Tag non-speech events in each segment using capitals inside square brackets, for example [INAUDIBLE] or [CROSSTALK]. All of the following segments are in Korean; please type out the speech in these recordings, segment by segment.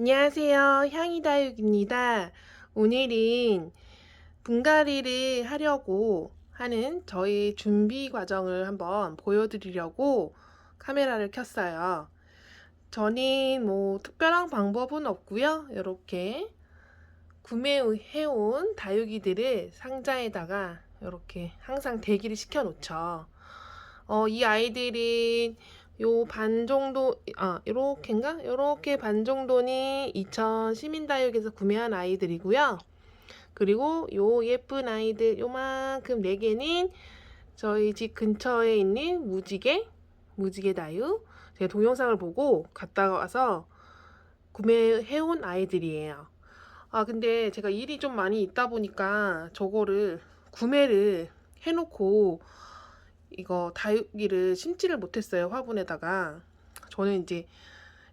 안녕하세요. 향이다육입니다. 오늘은 분갈이를 하려고 하는 저희 준비 과정을 한번 보여드리려고 카메라를 켰어요. 저는 뭐 특별한 방법은 없고요. 이렇게 구매해온 다육이들을 상자에다가 이렇게 항상 대기를 시켜 놓죠. 어, 이 아이들은 요 반 정도, 아, 요렇게인가? 요렇게 반 정도는 이천 시민다육에서 구매한 아이들이고요. 그리고 요 예쁜 아이들, 요만큼 네 개는 저희 집 근처에 있는 무지개, 무지개 다육. 제가 동영상을 보고 갔다 와서 구매해온 아이들이에요. 아, 근데 제가 일이 좀 많이 있다 보니까 저거를 구매를 해놓고 이거 다육이를 심지를 못했어요 화분에다가. 저는 이제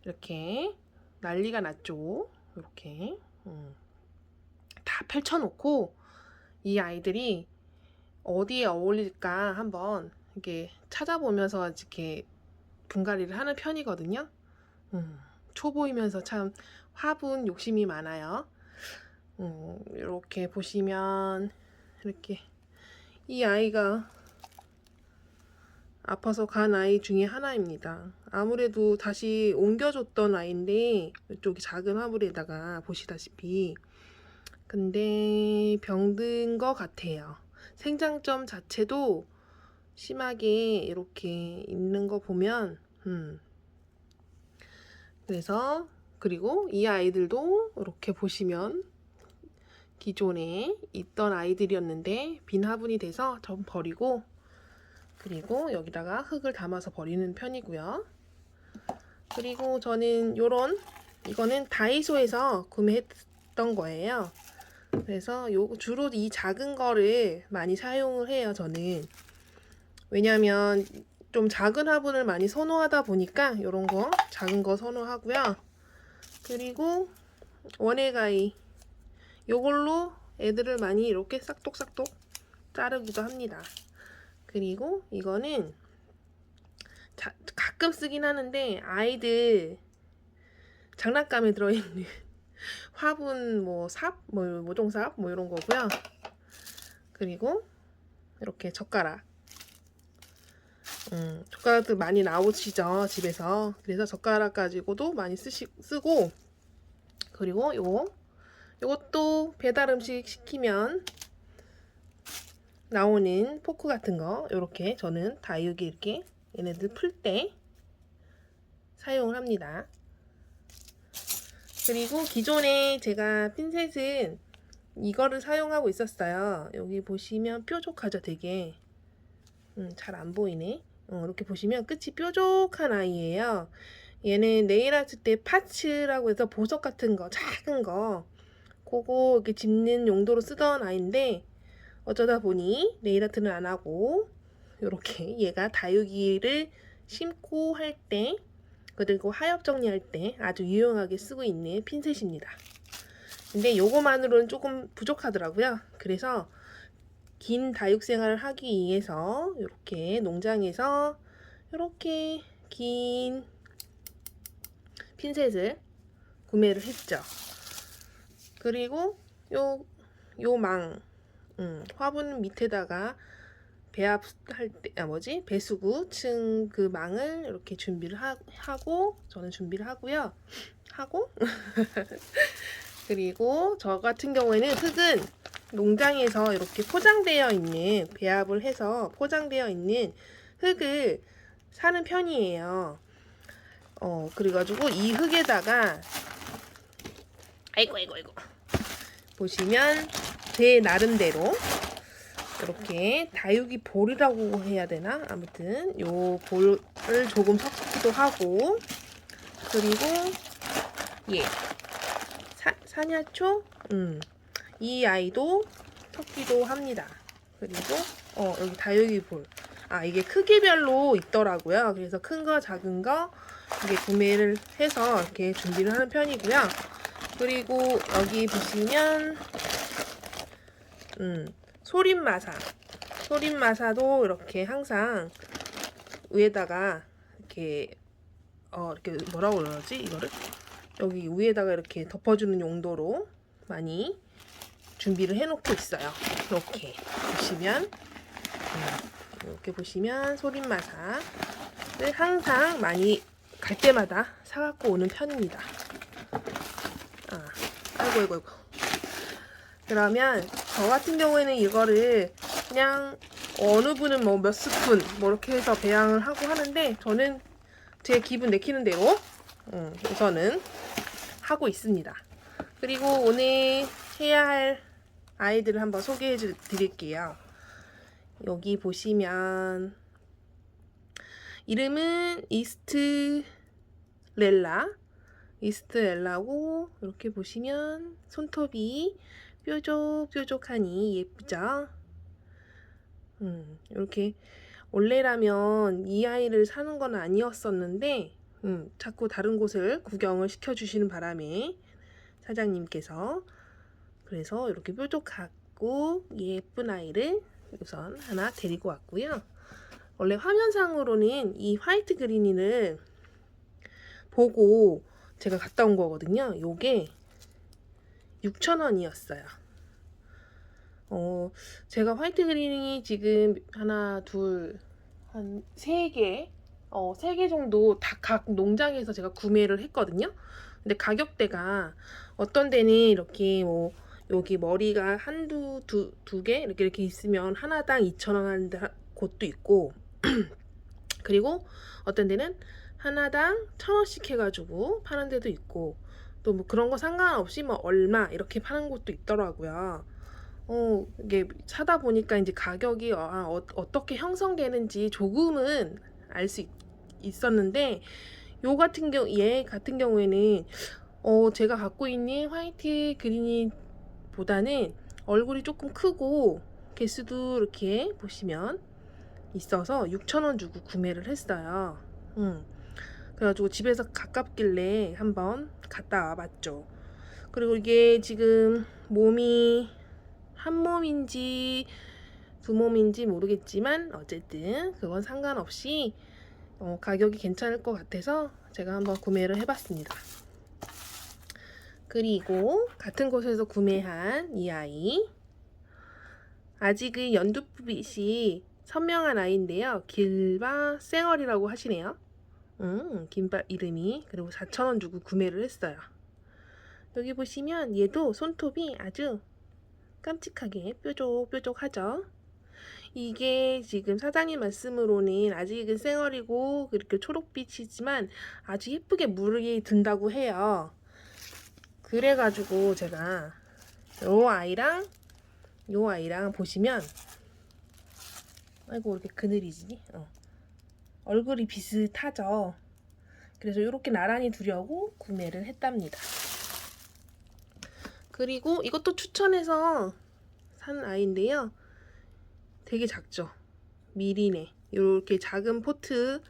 이렇게 난리가 났죠. 이렇게. 음. 다 펼쳐놓고 이 아이들이 어디에 어울릴까 한번 이렇게 찾아보면서 이렇게 분갈이를 하는 편이거든요. 음. 초보이면서 참 화분 욕심이 많아요. 음, 이렇게 보시면 이렇게 이 아이가 아파서 간 아이 중에 하나입니다. 아무래도 다시 옮겨줬던 아이인데 이쪽이 작은 화분에다가 보시다시피 근데 병든 것 같아요. 생장점 자체도 심하게 이렇게 있는 거 보면 음. 그래서 그리고 이 아이들도 이렇게 보시면 기존에 있던 아이들이었는데 빈 화분이 돼서 전 버리고 그리고 여기다가 흙을 담아서 버리는 편이고요. 그리고 저는 요런 이거는 다이소에서 구매했던 거예요. 그래서 요 주로 이 작은 거를 많이 사용을 해요. 저는 왜냐면 좀 작은 화분을 많이 선호하다 보니까 요런 거 작은 거 선호하고요. 그리고 원액아이 요걸로 애들을 많이 이렇게 싹둑싹둑 자르기도 합니다. 그리고 이거는 자, 가끔 쓰긴 하는데 아이들 장난감에 들어있는 [LAUGHS] 화분 뭐 삽, 뭐 모종삽 뭐 이런 거고요. 그리고 이렇게 젓가락. 음, 젓가락도 많이 나오시죠 집에서. 그래서 젓가락 가지고도 많이 쓰시, 쓰고 그리고 요거 요것도 배달 음식 시키면 나오는 포크 같은 거 이렇게 저는 다육이 이렇게 얘네들 풀 때 사용을 합니다. 그리고 기존에 제가 핀셋은 이거를 사용하고 있었어요. 여기 보시면 뾰족하죠, 되게. 음, 잘 안 보이네. 어, 이렇게 보시면 끝이 뾰족한 아이예요. 얘는 네일 아트 때 파츠라고 해서 보석 같은 거, 작은 거, 그거 이렇게 집는 용도로 쓰던 아이인데, 어쩌다 보니 네일아트는 안 하고 이렇게 [LAUGHS] 얘가 다육이를 심고 할 때 그리고 하엽 정리할 때 아주 유용하게 쓰고 있는 핀셋입니다. 근데 요거만으로는 조금 부족하더라고요. 그래서 긴 다육 생활을 하기 위해서 이렇게 농장에서 이렇게 긴 핀셋을 구매를 했죠. 그리고 요 요망 음, 화분 밑에다가 배합할 때, 아, 뭐지? 배수구층 그 망을 이렇게 준비를 하, 하고, 저는 준비를 하고요. 하고, [LAUGHS] 그리고 저 같은 경우에는 흙은 농장에서 이렇게 포장되어 있는, 배합을 해서 포장되어 있는 흙을 사는 편이에요. 어, 그래가지고 이 흙에다가, 아이고, 아이고, 아이고. 보시면, 제 나름대로 이렇게 다육이 볼이라고 해야 되나? 아무튼 요 볼을 조금 섞기도 하고 그리고 예 사, 사냐초 음, 이 아이도 섞기도 합니다. 그리고 어 여기 다육이 볼. 아 이게 크기별로 있더라고요. 그래서 큰 거 작은 거 이게 구매를 해서 이렇게 준비를 하는 편이고요. 그리고 여기 보시면 음, 소림마사. 소림마사도 이렇게 항상 위에다가 이렇게 어 이렇게 뭐라고 그러지 이거를 여기 위에다가 이렇게 덮어주는 용도로 많이 준비를 해놓고 있어요. 이렇게 보시면 음, 이렇게 보시면 소림마사를 항상 많이 갈 때마다 사갖고 오는 편입니다. 아, 아이고 아이고 아이고. 그러면 저 같은 경우에는 이거를 그냥 어느 분은 뭐 몇 스푼 뭐 이렇게 해서 배양을 하고 하는데 저는 제 기분 내키는 대로 음, 우선은 하고 있습니다. 그리고 오늘 해야 할 아이들을 한번 소개해 주- 드릴게요. 여기 보시면 이름은 이스트 렐라 이스트렐라고 이렇게 보시면 손톱이 뾰족뾰족하니 예쁘죠? 음, 이렇게 원래라면 이 아이를 사는 건 아니었었는데 음, 자꾸 다른 곳을 구경을 시켜주시는 바람에 사장님께서 그래서 이렇게 뾰족하고 예쁜 아이를 우선 하나 데리고 왔고요. 원래 화면상으로는 이 화이트 그린이를 보고 제가 갔다 온 거거든요. 요게 6,000원이었어요. 어, 제가 화이트 그린이 지금 하나, 둘, 한 세 개, 어, 세 개 정도 다 각 농장에서 제가 구매를 했거든요. 근데 가격대가 어떤 데는 이렇게 뭐 여기 머리가 한두 두 두 개 이렇게 이렇게 있으면 하나당 2,000원 하는 데- 곳도 있고 [CLEARS THROAT] 그리고 어떤 데는 하나당 1,000원씩 해가지고 파는 데도 있고 또 뭐 그런 거 상관없이 뭐 얼마 이렇게 파는 곳도 있더라고요. 어, 이게 사다 보니까 이제 가격이 아, 어, 어떻게 형성되는지 조금은 알 수 있었는데 요 같은 경우 얘 같은 경우에는 어, 제가 갖고 있는 화이트 그린이 보다는 얼굴이 조금 크고 개수도 이렇게 보시면 있어서 6,000원 주고 구매를 했어요. 음. 그래가지고 집에서 가깝길래 한번 갔다 와봤죠. 그리고 이게 지금 몸이 한 몸인지 두 몸인지 모르겠지만 어쨌든 그건 상관없이 어, 가격이 괜찮을 것 같아서 제가 한번 구매를 해봤습니다. 그리고 같은 곳에서 구매한 이 아이 아직은 연두빛이 선명한 아이인데요. 길바 쌩얼이라고 하시네요. 음, 김밥 이름이 그리고 4,000원 주고 구매를 했어요. 여기 보시면 얘도 손톱이 아주 깜찍하게 뾰족뾰족하죠. 이게 지금 사장님 말씀으로는 아직은 쌩얼이고 그렇게 초록빛이지만 아주 예쁘게 물이 든다고 해요. 그래가지고 제가 요 아이랑 요 아이랑 보시면 아이고 이렇게 그늘이지 어. 얼굴이 비슷하죠. 그래서 이렇게 나란히 두려고 구매를 했답니다. 그리고 이것도 추천해서 산 아이인데요. 되게 작죠. 미리네. 이렇게 작은 포트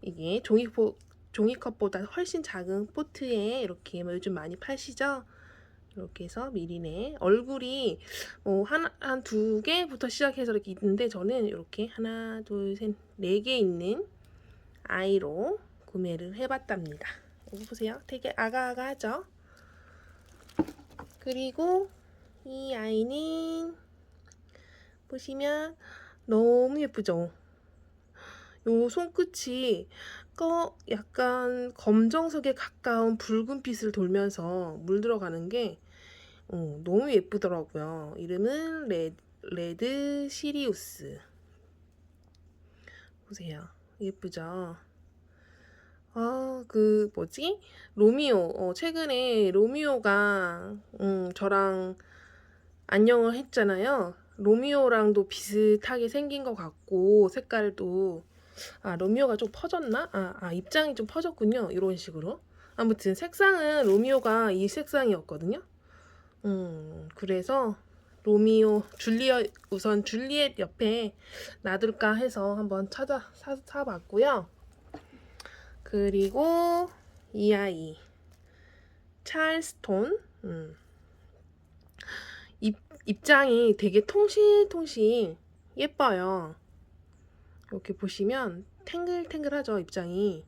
이게 종이 포 종이컵보다 훨씬 작은 포트에 이렇게 뭐 요즘 많이 파시죠? 이렇게 해서 미리네 얼굴이 뭐 하나 한 두 개부터 시작해서 이렇게 있는데 저는 이렇게 하나 둘셋네 개 있는 아이로 구매를 해봤답니다. 여기 보세요. 되게 아가아가하죠? 그리고 이 아이는 보시면 너무 예쁘죠? 요 손끝이 꺼 약간 검정색에 가까운 붉은빛을 돌면서 물 들어가는 게 어, 너무 예쁘더라고요. 이름은 레, 레드 시리우스. 보세요. 예쁘죠? 아, 그 뭐지? 로미오. 어, 최근에 로미오가 음, 저랑 안녕을 했잖아요. 로미오랑도 비슷하게 생긴 것 같고 색깔도 아 로미오가 좀 퍼졌나? 아, 아 입장이 좀 퍼졌군요. 이런 식으로. 아무튼 색상은 로미오가 이 색상이었거든요. 음 그래서 로미오 줄리엣 우선 줄리엣 옆에 놔둘까 해서 한번 찾아 사, 사봤고요. 그리고 이 아이 찰스톤 음. 입, 입장이 되게 통실통실 예뻐요. 이렇게 보시면 탱글탱글하죠 입장이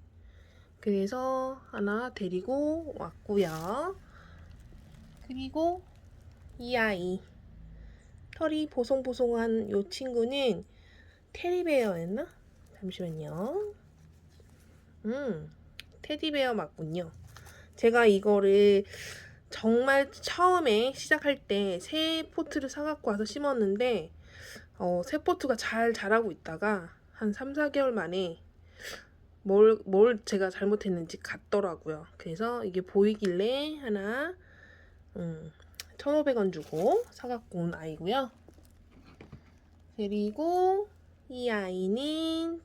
그래서 하나 데리고 왔고요. 그리고 이 아이 털이 보송보송한 요 친구는 테리베어였나? 잠시만요. 음, 테디베어 맞군요. 제가 이거를 정말 처음에 시작할 때 새 포트를 사갖고 와서 심었는데 어, 새 포트가 잘 자라고 있다가 한 3, 4개월 만에 뭘, 뭘 제가 잘못했는지 같더라고요. 그래서 이게 보이길래 하나 음, 1,500원 주고 사갖고 온 아이고요. 그리고 이 아이는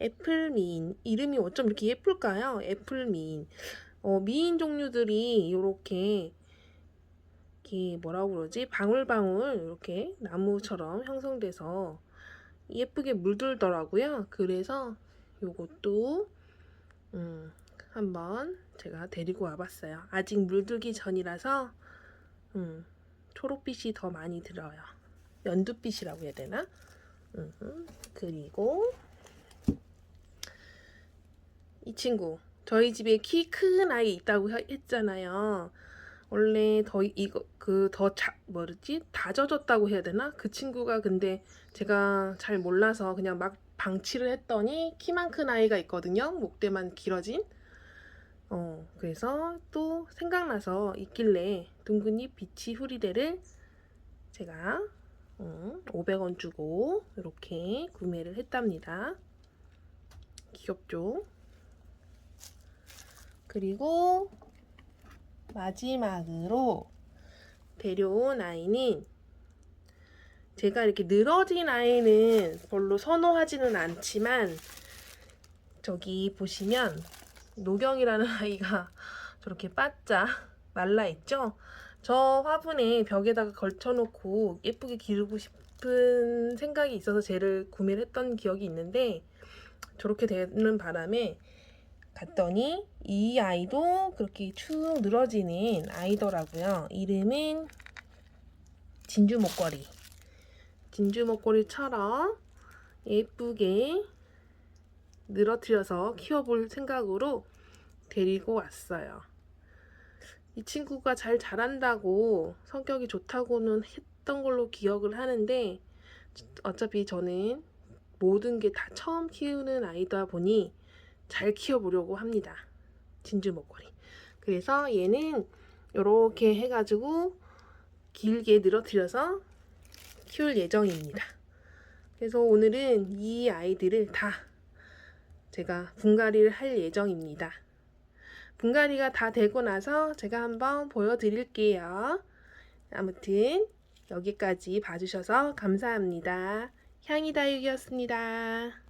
애플미인 이름이 어쩜 이렇게 예쁠까요? 애플미인 어, 미인 종류들이 이렇게 이렇게 뭐라고 그러지? 방울방울 이렇게 나무처럼 형성돼서 예쁘게 물들더라고요. 그래서 요것도 음, 한번 제가 데리고 와봤어요. 아직 물들기 전이라서 음, 초록빛이 더 많이 들어요. 연두빛이라고 해야 되나? 음, 그리고 이 친구 저희 집에 키 큰 아이 있다고 하- 했잖아요. 원래 더 이거 그더 뭐지 다져졌다고 해야 되나? 그 친구가 근데 제가 잘 몰라서 그냥 막 방치를 했더니 키만 큰 아이가 있거든요. 목대만 길어진. 어 그래서 또 생각나서 있길래 둥근잎 비치 후리대를 제가 음, 500원 주고 이렇게 구매를 했답니다. 귀엽죠? 그리고 마지막으로 데려온 아이는 제가 이렇게 늘어진 아이는 별로 선호하지는 않지만 저기 보시면 노경이라는 [LAUGHS] 아이가 저렇게 바짝 말라 있죠? 저 화분에 벽에다가 걸쳐놓고 예쁘게 기르고 싶은 생각이 있어서 쟤를 구매를 했던 기억이 있는데 저렇게 되는 바람에 갔더니 이 아이도 그렇게 축 늘어지는 아이더라고요. 이름은 진주 목걸이. 진주 목걸이처럼 예쁘게 늘어뜨려서 키워볼 생각으로 데리고 왔어요. 이 친구가 잘 자란다고 성격이 좋다고는 했던 걸로 기억을 하는데 어차피 저는 모든 게 다 처음 키우는 아이다 보니 잘 키워보려고 합니다. 진주 목걸이. 그래서 얘는 이렇게 해가지고 길게 늘어뜨려서 키울 예정입니다. 그래서 오늘은 이 아이들을 다 제가 분갈이를 할 예정입니다. 분갈이가 다 되고 나서 제가 한번 보여드릴게요. 아무튼 여기까지 봐주셔서 감사합니다. 향이 다육이었습니다.